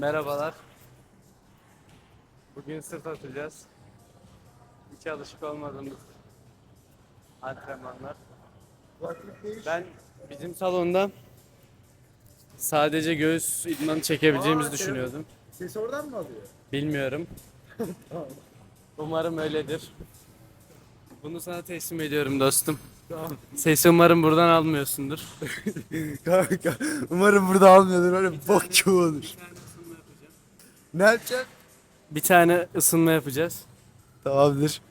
Merhabalar. Bugün sırt atacağız. Hiç alışık olmadığımız antrenmanlar. Ben bizim salonda sadece göğüs idmanı çekebileceğimizi Aa, düşünüyordum. Ses oradan mı alıyor? Bilmiyorum. Umarım öyledir. Bunu sana teslim ediyorum dostum. Tamam. Sesi umarım buradan almıyorsundur. Kanka umarım burada almıyordur öyle bok gibi olur. Ne yapacaksın? Bir tane ısınma yapacağız. Tamamdır.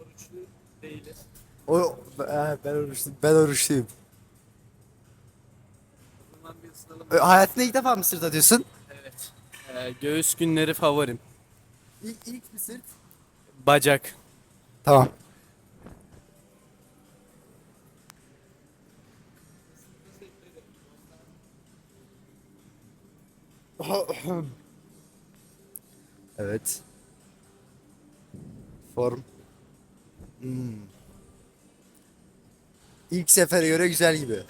Oruçlu değiliz. O eh, ben oruçluyum. Ben oruçluyum. Isınalım. E, Hayatında ilk defa mı sırt atıyorsun? Evet. Ee, göğüs günleri favorim. İlk, ilk bir sırt. Bacak. Tamam. evet. Form. Hmm. İlk sefere göre güzel gibi.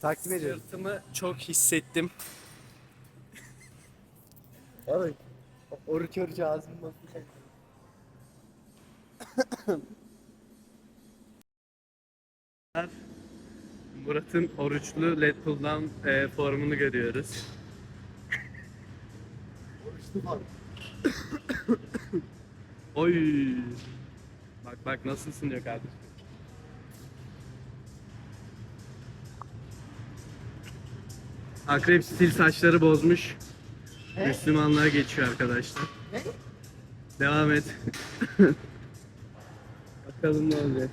Takdim ediyorum. Sırtımı çok hissettim. Abi oruç oruç ağzım basmış. Murat'ın oruçlu down e, formunu görüyoruz. Oruçlu form. Oy. Bak bak nasıl ısınıyor kardeşim. Akrep stil saçları bozmuş. Ne? Müslümanlığa geçiyor arkadaşlar. Ne? Devam et. Bakalım ne olacak.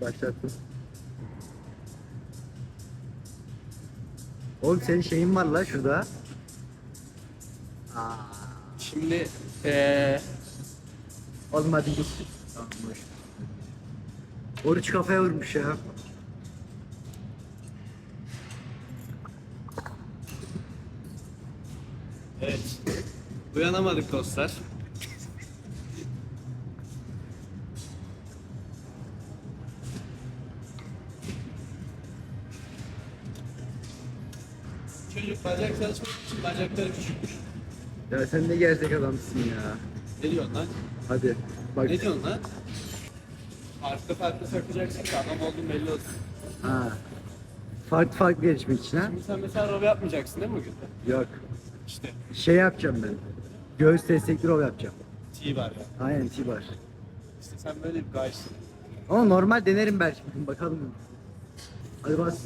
Başlattım. Oğlum senin şeyin var la şurada. Aa. Şimdi eee Oğlum hadi git. Oruç kafaya vurmuş ya. Evet. Uyanamadık dostlar. Bacak çalışmak için bacakları küçükmüş. Ya sen ne gerçek adamsın ya. Ne diyorsun lan? Hadi. Bak. Ne diyorsun lan? Farklı farklı sakacaksın ki adam oldun belli olsun. Ha. Farklı farklı gelişmek için ha. Şimdi sen mesela rov yapmayacaksın değil mi bugün? Yok. İşte Şey yapacağım ben. Göğüs destekli row yapacağım. T var ya. Aynen T-bar. İşte sen böyle bir gaysin. Ama normal denerim belki bugün bakalım. Hadi bas.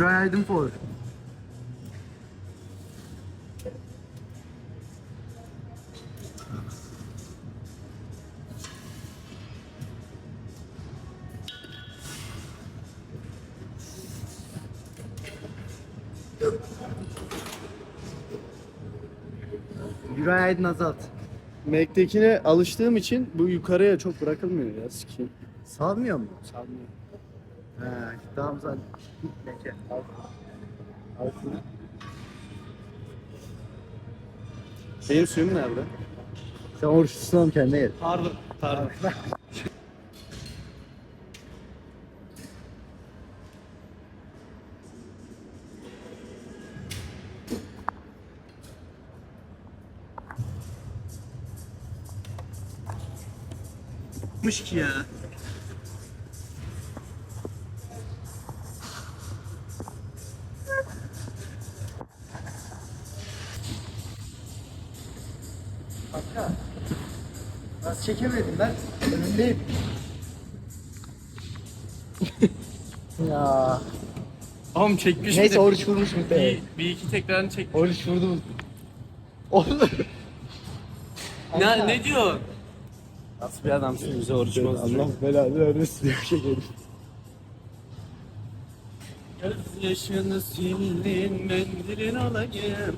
Güray Aydın for. Güray Aydın Azalt. Mac'tekine alıştığım için bu yukarıya çok bırakılmıyor ya sikeyim. Salmıyor mu? Sanmıyorum. Tamam zaten. Git Meke. Al. Al şunu. Benim suyum nerede? Sen oruçlusun oğlum kendine gel. Pardon. Pardon. Mış ki ya. Çekemedim ben? Önündeyim. ya. Oğlum çekmiş Neyse bir de- oruç vurmuş mu bir, bir iki tekrarını çek. Oruç vurdu mu? Oğlum. Ne, ne diyor? Nasıl bir adamsın bize oruç? Allah belanı vermesin diye bir şey geldi. Göz yaşını sildin mendilin olayım. Hızlı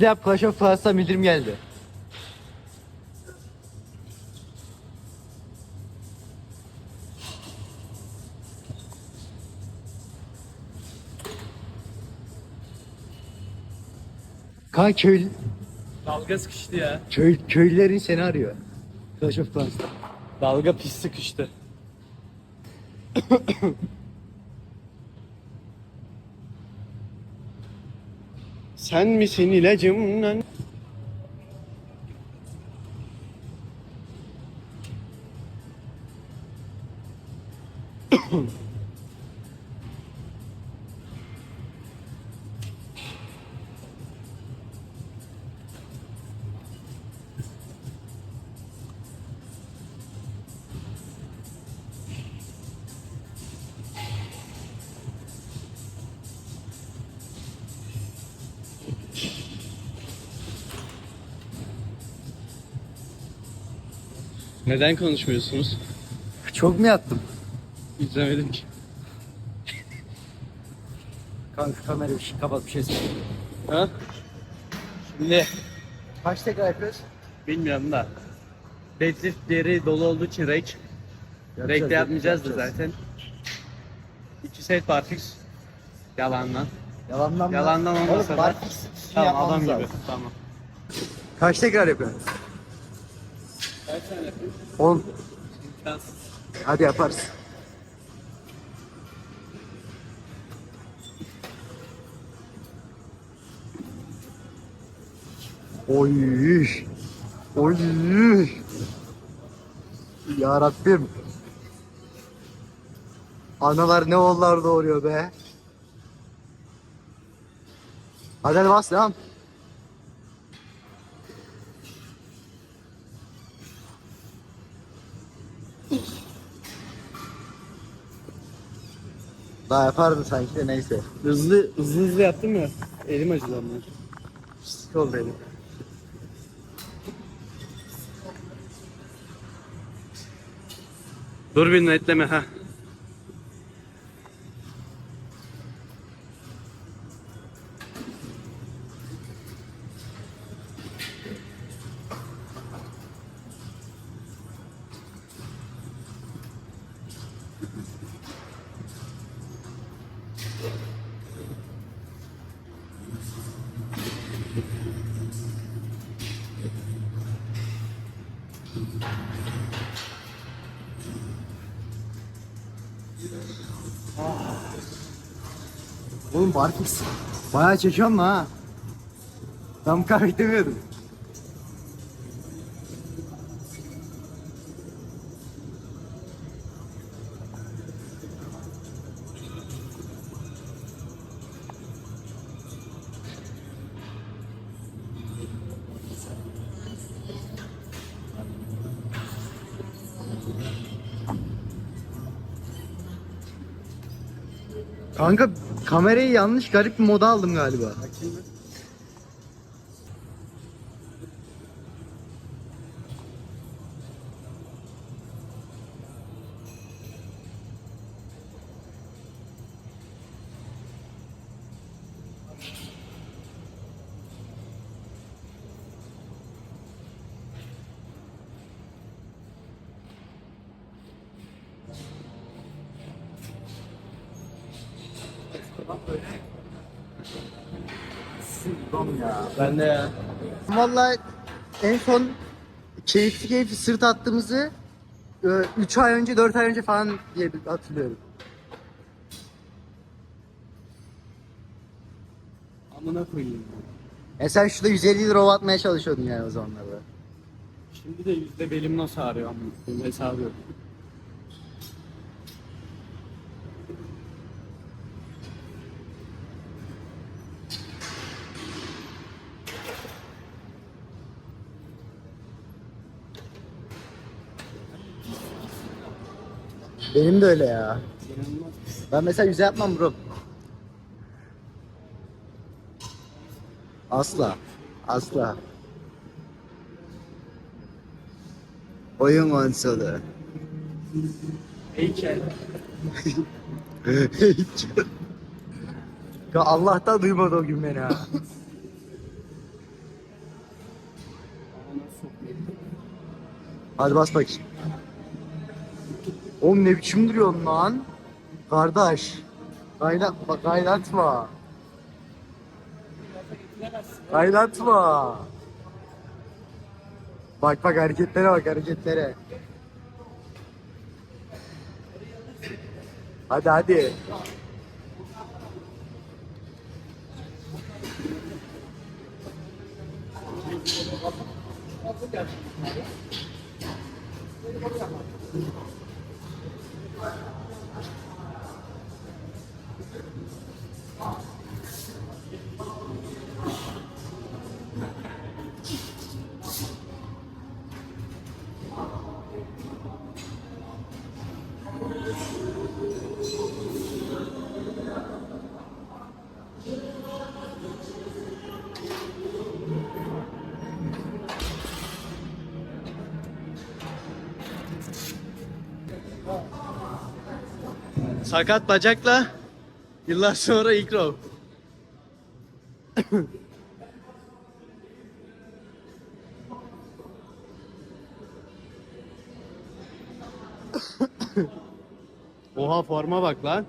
yap Clash of Clans'tan bildirim geldi. Kanka köy, Dalga sıkıştı ya. köy, köylülerin seni arıyor. Clash of Clans'ta. Dalga pis sıkıştı. Sen misin ilacım Neden konuşmuyorsunuz? Çok mu yattım? İzlemedim ki. Kanka kamerayı bir şey kapat bir şey söyle. Ha? Şimdi Kaç tekrar yapıyoruz? bilmiyorum da. Deadliftleri dolu olduğu için rage. Rage de yapmayacağız da zaten. İki set barfix. Yalandan. Yalandan mı? Yalandan olmasa Oğlum, da- barfix Tamam adam gibi. lazım. Tamam. Kaç tekrar yapıyorsun? Kaç tane yapayım? 10. İmkansız. Hadi yaparız. Oy. Oy. Ya Rabbim. Analar ne oğullar doğuruyor be. Hadi hadi bas devam. Daha yapardın sanki de neyse. Hızlı hızlı hızlı yaptım ya. Elim acıdı ama. Sık oldu elim. Dur bir netleme ha. Oğlum barfix. Bayağı çekiyorum lan ha. Ben bu. Kanka kamerayı yanlış garip bir moda aldım galiba. Bakayım Vallahi en son keyifli keyifli sırt attığımızı 3 ay önce 4 ay önce falan diye hatırlıyorum. Amına koyayım. E sen şurada 150 lira atmaya çalışıyordun yani o zamanlarda. Şimdi de yüzde belim nasıl ağrıyor amına koyayım hesabı yok. Benim de öyle ya. Ben mesela yüze yapmam bro. Asla. Asla. Oyun konsolu. Heykel. ya Allah'tan duymadı o gün beni ha. Hadi bas bakayım. Oğlum ne biçim duruyorsun lan? Kardeş. Kaynat, bak kaynatma. Kaynatma. Bak bak hareketlere bak hareketlere. Hadi hadi. Sakat bacakla yıllar sonra ilk row. Oha forma bak lan.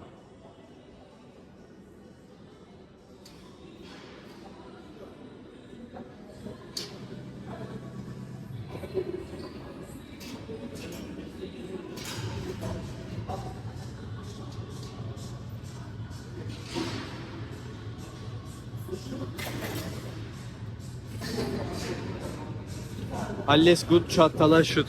Alles gut çatala şut.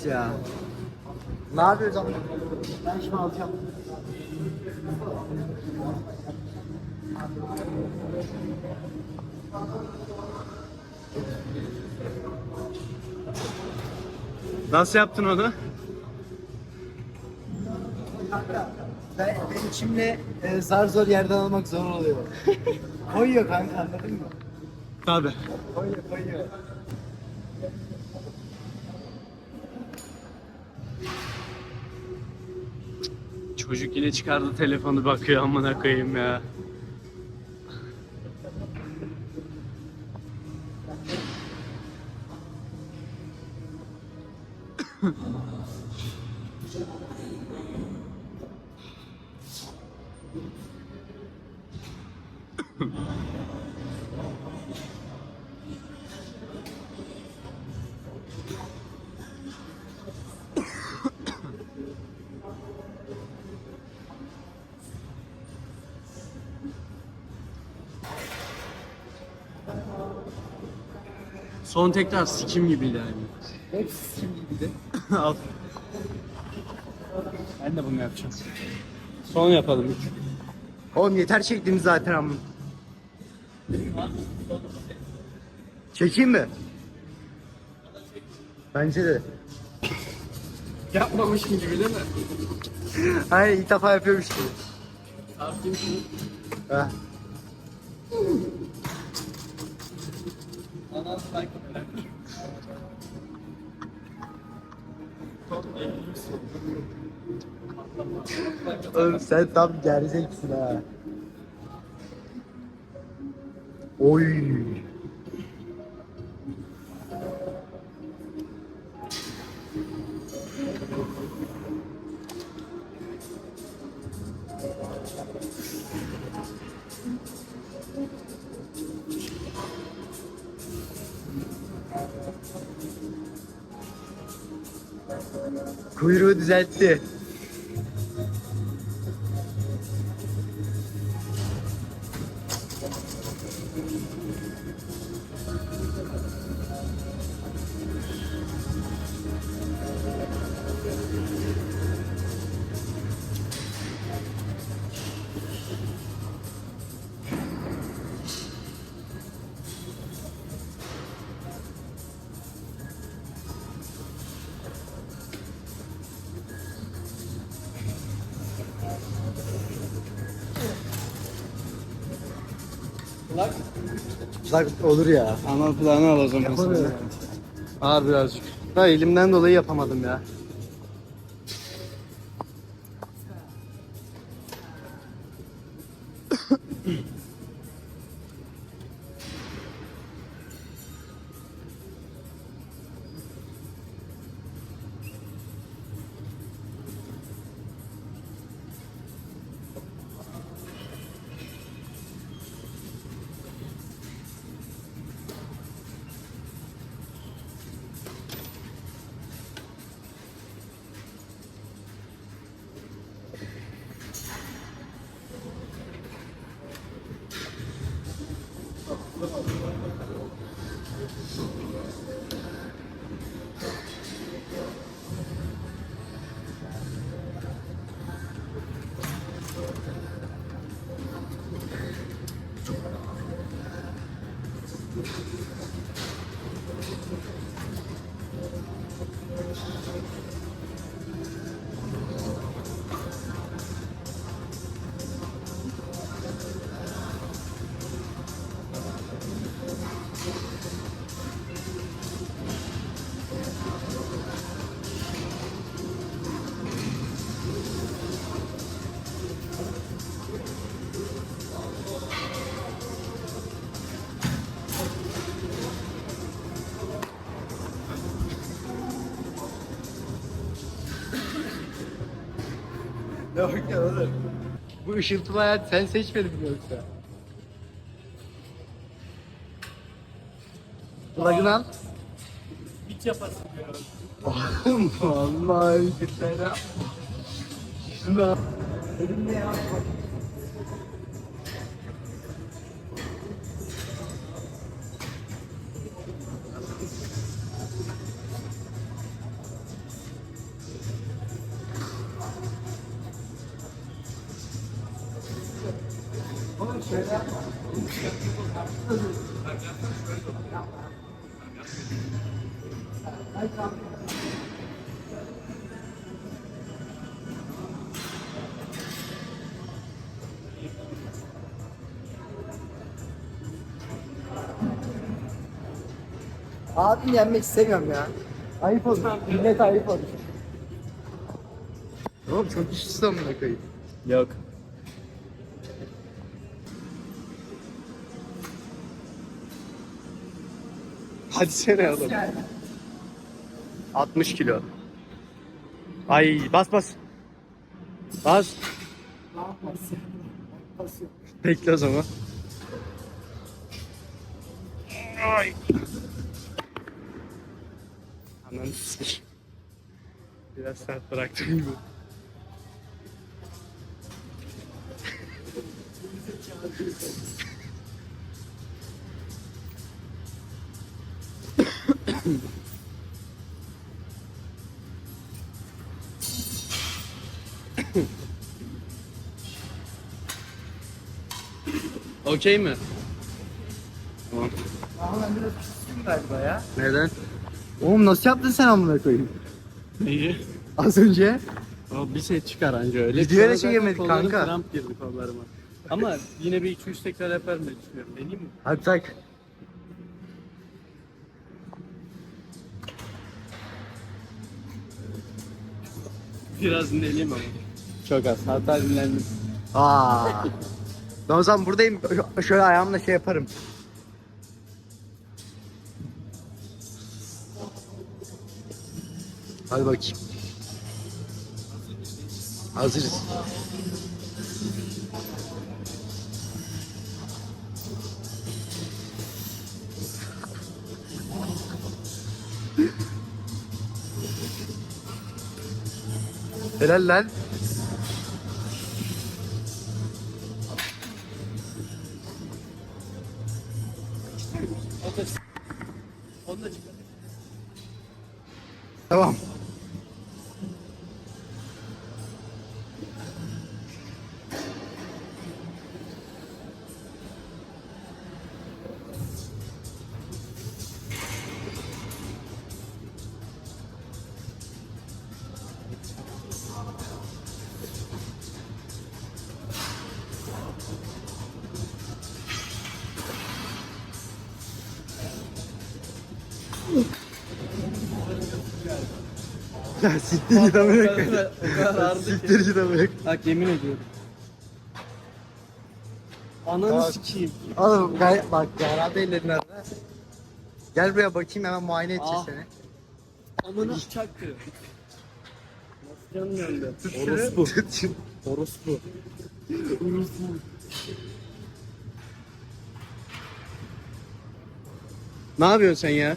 Evet ya. Ne yapıyoruz ama? Ben şimdi alacağım. Nasıl yaptın onu? Ben, ben içimde e, zar zor yerden almak zor oluyor. koyuyor kanka anladın mı? Tabi. Koyuyor koyuyor. Çocuk yine çıkardı telefonu bakıyor amına koyayım ya. Son tekrar sikim gibiydi yani. Hepsi kim gibiydi. Al. Ben de bunu yapacağım. Son yapalım üç. Oğlum yeter çektiğimiz zaten amma. Çekeyim mi? Bence de. Yapmamışım gibi değil mi? Hayır ilk defa yapıyormuş gibi. Tartayım şunu. Heh. Oğlum sen tam gerizeksin ha. Oy. Kuyruğu düzeltti. Uzak olur ya. Ama planı al o zaman Yapamıyorum. Ağır birazcık. Da elimden dolayı yapamadım ya. Yok ya oğlum. Bu ışıltılı hayat sen seçmedin mi yoksa? Plug'ını al. Hiç yapasın ya. Vallahi güzel. Şuna. Abim yenmek istemiyorum ya. Ayıp olur. Millet ayıp olur. Oğlum çok işsiz amına koyayım. Yok. Hadi sene oğlum. 60 kilo. Ay bas bas. Bas. Bekle o zaman. Ay. Ananı sikeyim. Biraz sert bıraktım gibi. Okey mi? Tamam. Ama ben biraz piştim galiba ya. Neden? Oğlum nasıl yaptın sen amına koyayım? İyi. Az önce. Ama bir şey çıkar anca öyle. Videoya da Sonra zaten çekemedik kollarım kanka. Kramp girdi kollarıma. Ama yine bir 2-3 tekrar yaparım diye düşünüyorum. Deneyeyim mi? Hadi tak. Biraz dinleneyim ama. Çok az. Hatta dinlendim. Aa. Ben o zaman buradayım. Şöyle ayağımla şey yaparım. Hadi bakayım. Hazırız. Helal lan. Ya siktir git amına ki. Siktir git amına Bak yemin ediyorum. Ananı Tamam. sikeyim. Oğlum gel bak herhalde ellerin arada. Gel buraya bakayım hemen muayene edeceğiz Ah. seni. Amına çaktı. Nasıl canın yandı? Orospu. Orospu. Orospu. Ne yapıyorsun sen ya?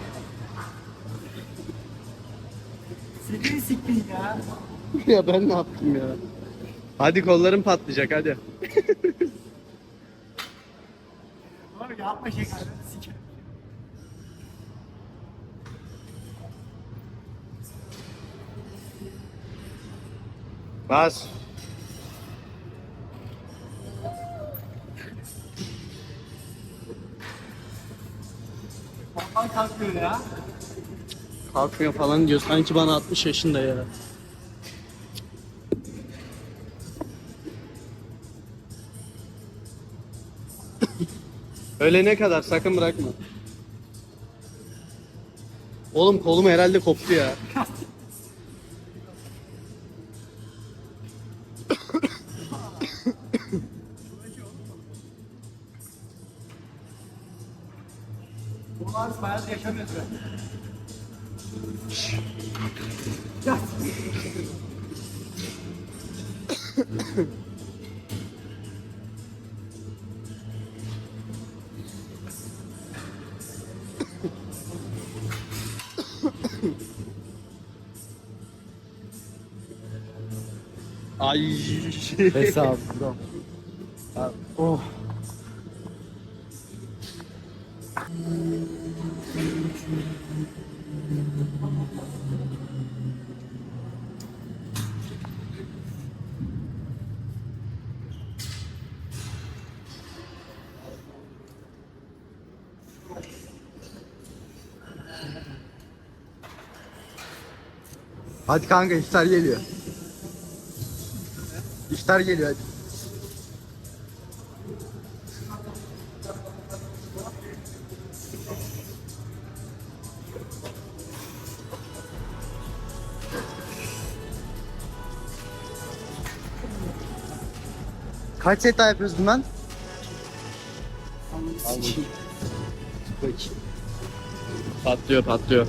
Siktir siktir ya. ya ben ne yaptım ya? Hadi kollarım patlayacak hadi. Oğlum yapma şey kardeşim. Bas. Ondan kalkmıyor ya. Kalkmıyor falan diyor. Sanki bana 60 yaşında ya. Öyle ne kadar sakın bırakma. Oğlum kolum herhalde koptu ya. Hesap. Hadi kanka iftar geliyor. İftar geliyor hadi. Kaç set daha yapıyoruz bundan? Patlıyor patlıyor.